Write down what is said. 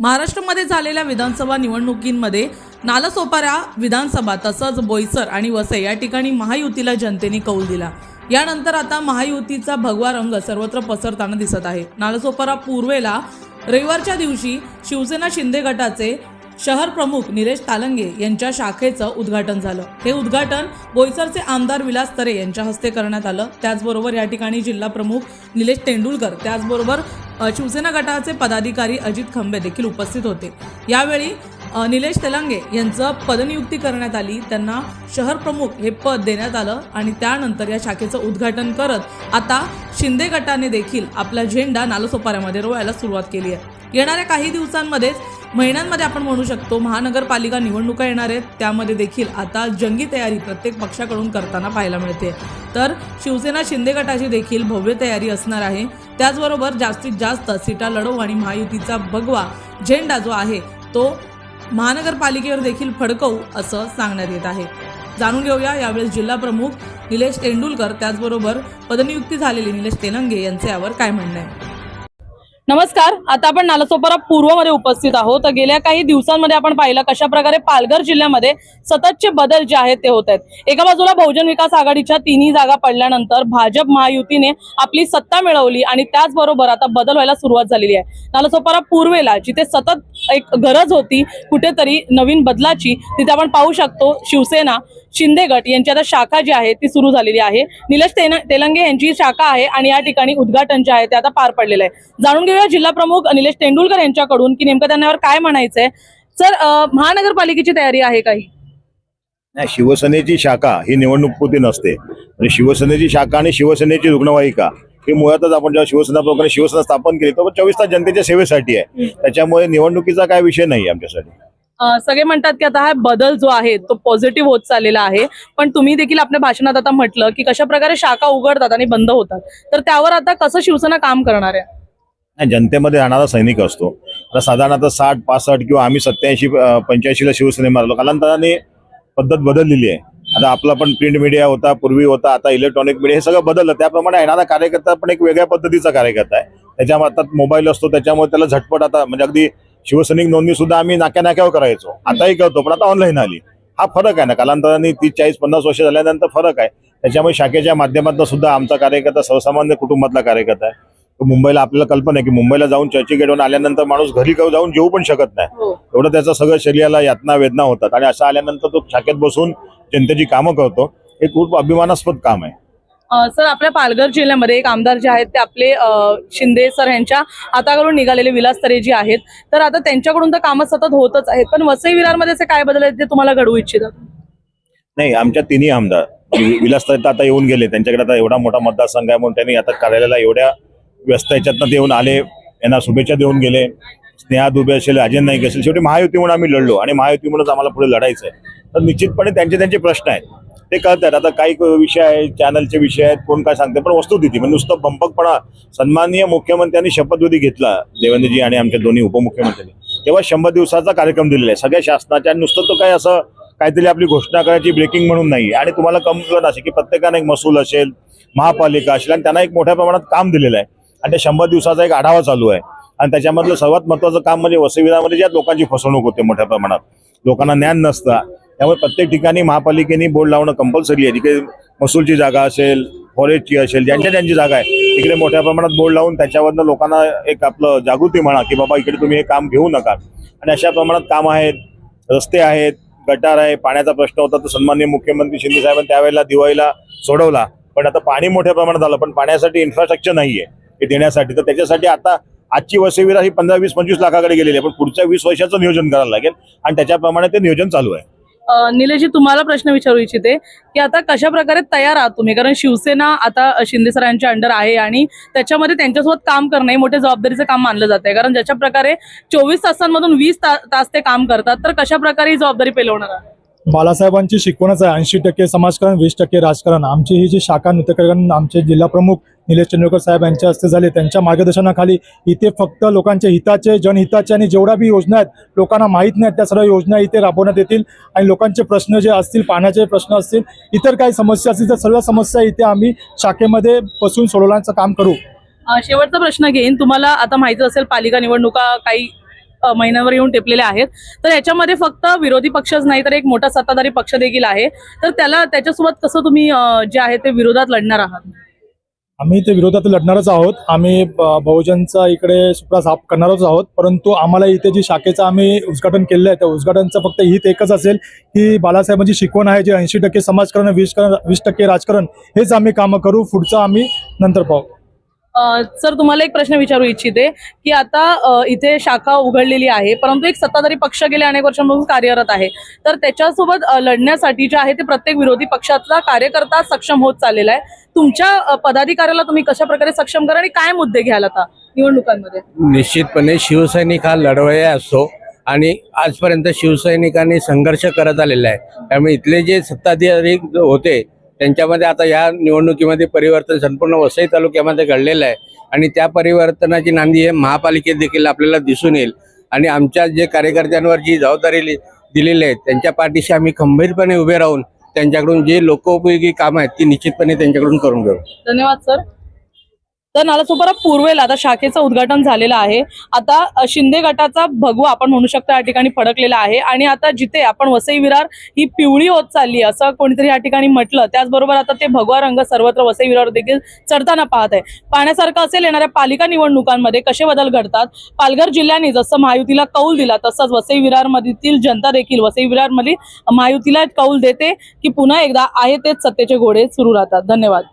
महाराष्ट्रामध्ये झालेल्या विधानसभा निवडणुकींमध्ये नालासोपारा विधानसभा तसंच बोईसर आणि वसई या ठिकाणी महायुतीला जनतेने कौल दिला. यानंतर आता महायुतीचा भगवा रंग सर्वत्र पसरताना दिसत आहे. नालासोपारा पूर्वेला रविवारच्या दिवशी शिवसेना शिंदे गटाचे शहर प्रमुख निलेश तालंगे यांच्या शाखेचं उद्घाटन झालं. हे उद्घाटन बोईसरचे आमदार विलास तरे यांच्या हस्ते करण्यात आलं. त्याचबरोबर या ठिकाणी जिल्हा प्रमुख निलेश तेंडुलकर त्याचबरोबर शिवसेना गटाचे पदाधिकारी अजित खंबे देखील उपस्थित होते. यावेळी निलेश तेलंगे यांचं पदनियुक्ती करण्यात आली. त्यांना शहर प्रमुख हे पद देण्यात आलं आणि त्यानंतर या शाखेचं उद्घाटन करत आता शिंदे गटाने देखील आपला झेंडा नालसोपाऱ्यामध्ये रोवायला सुरुवात केली आहे. येणाऱ्या काही दिवसांमध्येच महिन्यांमध्ये आपण म्हणू शकतो महानगरपालिका निवडणुका येणार आहेत. त्यामध्ये देखील आता जंगी तयारी प्रत्येक पक्षाकडून करताना पाहायला मिळते. तर शिवसेना शिंदे गटाची देखील भव्य तयारी असणार आहे. त्याचबरोबर जास्तीत जास्त सीटा लढवू आणि महायुतीचा भगवा झेंडा जो आहे तो महानगरपालिकेवर देखील फडकवू असं सांगण्यात येत आहे. जाणून घेऊया यावेळेस जिल्हा प्रमुख निलेश तेंडुलकर त्याचबरोबर पदनियुक्ती झालेले निलेश तेलंगे यांचे यावर काय म्हणणं आहे? नमस्कार आता आपण नालासोपारा पूर्वमध्ये उपस्थित आहोत. तर गेल्या काही दिवसांमध्ये आपण पाहिलं कशा प्रकारे पालघर जिल्ह्यामध्ये सततचे बदल जे आहेत ते होत आहेत. एका बाजूला बहुजन विकास आघाडीच्या तिन्ही जागा पडल्यानंतर भाजप महायुतीने आपली सत्ता मिळवली आणि त्याचबरोबर आता बदल व्हायला सुरुवात झालेली आहे. नालासोपारा पूर्वेला जिथे सतत एक गरज होती कुठेतरी नवीन बदलाची तिथे आपण पाहू शकतो शिवसेना शिंदे गट यांची आता शाखा जी आहे ती सुरू झालेली आहे. निलेश तेलंगे यांची शाखा आहे आणि या ठिकाणी उद्घाटन जे आहे ते आता पार पडलेलं आहे. जाणून घेऊ घेऊया जिल्हा प्रमुख निलेश तेंडुलकर यांच्याकडून की नेमकं त्यांना यावर काय म्हणायचंय? सर महानगरपालिकेची तयारी आहे काही? नाही शिवसेनेची शाखा ही निवडणूकपुरती नसते. म्हणजे शिवसेनेची शाखा आणि शिवसेनेची रुग्णवाहिका ही मुळातच आपण जेव्हा शिवसेना प्रमुखाने शिवसेना स्थापन केली तर चोवीस तास जनतेच्या सेवेसाठी आहे. त्याच्यामुळे निवडणुकीचा काय विषय नाही आमच्यासाठी. सगळे म्हणतात की आता हा बदल जो आहे तो पॉझिटिव्ह होत चाललेला आहे. पण तुम्ही देखील आपल्या भाषणात आता म्हटलं की कशा प्रकारे शाखा उघडतात आणि बंद होतात. तर त्यावर आता कसं शिवसेना काम करणार आहे? जनतेमध्ये राहणारा सैनिक असतो. आता साधारणतः साठ पासष्ट किंवा आम्ही सत्याऐंशी पंच्याऐंशीला शिवसेने मारलो कालांतराने पद्धत बदललेली आहे. आता आपला पण प्रिंट मीडिया होता पूर्वी होता आता इलेक्ट्रॉनिक मीडिया हे सगळं बदललं. त्याप्रमाणे येणारा कार्यकर्ता पण एक वेगळ्या पद्धतीचा कार्यकर्ता आहे. त्याच्यामुळे आता मोबाईल असतो त्याच्यामुळे त्याला झटपट आता म्हणजे अगदी शिवसैनिक नोंदणी सुद्धा आम्ही नाक्या नाक्यावर करायचो. आताही करतो पण आता ऑनलाईन आली. हा फरक आहे ना कालांतराने तीस चाळीस पन्नास वर्ष झाल्यानंतर फरक आहे. त्याच्यामुळे शाखेच्या माध्यमातून सुद्धा आमचा कार्यकर्ता सर्वसामान्य कुटुंबातला कार्यकर्ता आहे. मुंबईला आपल्याला कल्पना आहे की मुंबईला जाऊन चर्चगेटवरून आल्यानंतर माणूस घरी जाऊन जाऊन जेवू पण शकत नाही. हो. एवढं त्याचं सगळं शरीराला यातना वेदना होतात. आणि असं आल्यानंतर तो शाखेत बसून जनतेची कामं करतो. हे खूप अभिमानास्पद काम आहे. सर आपल्या पालघर जिल्ह्यामध्ये एक आमदार जे आहेत ते आपले शिंदे सर यांच्या हाताकडून निघालेले विलास तरे जी आहेत. तर आता त्यांच्याकडून तर कामं सतत होतच आहेत. पण वसई विरारमध्ये असे काय बदल आहेत ते तुम्हाला घडवू इच्छितात नाही आमच्या तिन्ही आमदार. विलास तर आता येऊन गेले. त्यांच्याकडे आता एवढा मोठा मतदारसंघ आहे म्हणून त्यांनी आता कार्यालयाला एवढ्या व्यस्त याच्यातनं येऊन आले यांना शुभेच्छा देऊन गेले. स्नेहा दुबे असेल अजय नाईक असेल. शेवटी महायुती म्हणून आम्ही लढलो आणि महायुती म्हणूनच आम्हाला पुढे लढायचं आहे तर निश्चितपणे त्यांचे त्यांचे प्रश्न आहेत. ते कळतात. आता काही विषय आहेत चॅनलचे विषय आहेत कोण काय सांगते पण वस्तुस्थिती म्हणजे नुसतं बंपकपणा सन्माननीय मुख्यमंत्र्यांनी शपथविधी घेतला देवेंद्रजी आणि आमच्या दोन्ही उपमुख्यमंत्र्यांनी. तेव्हा शंभर दिवसाचा कार्यक्रम दिलेला आहे. सगळ्या शासनाच्या आणि नुसतं तो काय असं काहीतरी आपली घोषणा करायची ब्रेकिंग म्हणून नाही आणि तुम्हाला कमजोर असेल की प्रत्येकाने एक महसूल असेल महापालिका असेल आणि त्यांना एक मोठ्या प्रमाणात काम दिलेलं आहे. आणि त्या शंभर दिवसाचा एक आढावा चालू आहे. आणि त्याच्यामधलं सर्वात महत्वाचं काम म्हणजे वसविरामध्ये ज्या लोकांची फसवणूक होते मोठ्या प्रमाणात. लोकांना ज्ञान नसतं. त्यामुळे प्रत्येक ठिकाणी महापालिकेने बोर्ड लावणं कंपल्सरी आहे. जिकडे महसूलची जागा असेल फॉरेस्टची असेल ज्यांच्या ज्यांची जागा आहे तिकडे मोठ्या प्रमाणात बोर्ड लावून त्याच्यावरनं लोकांना एक आपलं जागृती म्हणा की बाबा इकडे तुम्ही हे काम घेऊ नका. आणि अशा प्रमाणात काम आहेत रस्ते आहेत गटार आहे पाण्याचा प्रश्न होता तर सन्माननीय मुख्यमंत्री शिंदे साहेबांनी त्यावेळेला दिवाळीला सोडवला. पण आता पाणी मोठ्या प्रमाणात आलं पण पाण्यासाठी इन्फ्रास्ट्रक्चर नाहीये. हे देण्यासाठी. तर त्याच्यासाठी आता आजची वसविरा ही पंधरा वीस पंचवीस लाखाकडे गेलेली आहे. पण पुढच्या वीस वर्षाचं नियोजन करायला लागेल. आणि त्याच्याप्रमाणे ते नियोजन चालू आहे. निलेशजी तुम्हाला प्रश्न विचारू इच्छिते की आता कशा प्रकारे तयार आहात तुम्ही? कारण शिवसेना आता शिंदे सरांच्या अंडर आहे आणि त्याच्यामध्ये त्यांच्यासोबत काम करणं हे मोठे जबाबदारीचं काम मानलं जात आहे कारण ज्याच्या प्रकारे चोवीस तासांमधून वीस ता, तास ते काम करतात तर कशा प्रकारे ही जबाबदारी पेलवणार आहात? बाळासाहेबांची शिकवणच आहे. ऐंशी टक्के समाजकारण वीस टक्के राजकारण. आमची ही जी शाखा नृत्यकरण आमचे जिल्हा प्रमुख निलेश चंद्रकर साहेब यांच्या हस्ते झाले. त्यांच्या मार्गदर्शनाखाली इथे फक्त लोकांच्या हिताचे जनहिताचे आणि जेवढ्या बी योजना आहेत लोकांना माहीत नाहीत त्या सर्व योजना इथे राबवण्यात येतील आणि लोकांचे प्रश्न जे असतील पाण्याचे प्रश्न असतील इतर काही समस्या असतील तर सर्व समस्या इथे आम्ही शाखेमध्ये बसून सोडवण्याचं काम करू. शेवटचा प्रश्न घेईन. तुम्हाला आता माहिती असेल पालिका निवडणुका काही महिन्यावर महिन्यांवर येऊन टेपलेले आहेत. तर याच्यामध्ये फक्त विरोधी पक्षच नाही तर एक मोठा सत्ताधारी पक्ष देखील आहे. तर त्याला त्याच्यासोबत कसं तुम्ही जे आहे ते विरोधात लढणार आहात? आम्ही ते विरोधात लढणारच आहोत. आम्ही ब- बहुजनचा इकडे सुप्रा साफ करणारच आहोत. परंतु आम्हाला इथे जी शाखेचं आम्ही उद्घाटन केलं आहे त्या उद्घाटनचं फक्त हित एकच असेल की बालासाहेबांची शिकवण आहे जे ऐंशी टक्के समाजकारण वीस वीस टक्के राजकारण हेच आम्ही कामं करू पुढचं आम्ही नंतर पाहू. सर तुम्हाला एक प्रश्न विचारू इच्छिते की आता इथे शाखा उघडलेली आहे परंतु एक सत्ताधारी पक्ष गेले अनेक वर्षांपासून कार्यरत आहे. तर त्याच्यासोबत लढण्यासाठी जे आहे ते प्रत्येक विरोधी पक्षातला कार्यकर्ता सक्षम होत चाललेला आहे. तुमच्या पदाधिकाऱ्याला तुम्ही कशा प्रकारे सक्षम करा आणि काय मुद्दे घ्याल आता निवडणुकांमध्ये? निश्चितपणे शिवसैनिक हा लढवया असतो आणि आजपर्यंत शिवसैनिकांनी संघर्ष करत आलेला आहे. त्यामुळे इथले जे सत्ताधिकारी होते त्यांच्यामध्ये आता या निवडणुकीमध्ये परिवर्तन संपूर्ण वसई तालुक्यामध्ये घडलेलं आहे. आणि त्या परिवर्तनाची नांदी हे महापालिकेत देखील आपल्याला दिसून येईल. आणि आमच्या जे कार्यकर्त्यांवर जी जबाबदारी दिलेली आहे त्यांच्या पाठीशी आम्ही खंबीरपणे उभे राहून त्यांच्याकडून जे लोकोपयोगी कामं आहेत ती निश्चितपणे त्यांच्याकडून करून घेऊ. धन्यवाद सर. तर नालासोपारा पूर्वेला आता शाखेचं उद्घाटन झालेलं आहे. आता शिंदे गटाचा भगवा आपण म्हणू शकतो या ठिकाणी फडकलेला आहे. आणि आता जिथे आपण वसई विरार ही पिवळी होत चालली असं कोणीतरी या ठिकाणी म्हटलं त्याचबरोबर आता ते भगवा रंग सर्वत्र वसई विरार देखील चढताना पाहत आहे. पाहण्यासारखं असेल येणाऱ्या पालिका निवडणुकांमध्ये कसे बदल घडतात? पालघर जिल्ह्याने जसं महायुतीला कौल दिला तसंच वसई विरार मधील जनता देखील वसई विरारमध्ये महायुतीला कौल देते की पुन्हा एकदा आहे तेच सत्तेचे घोडे सुरू राहतात. धन्यवाद.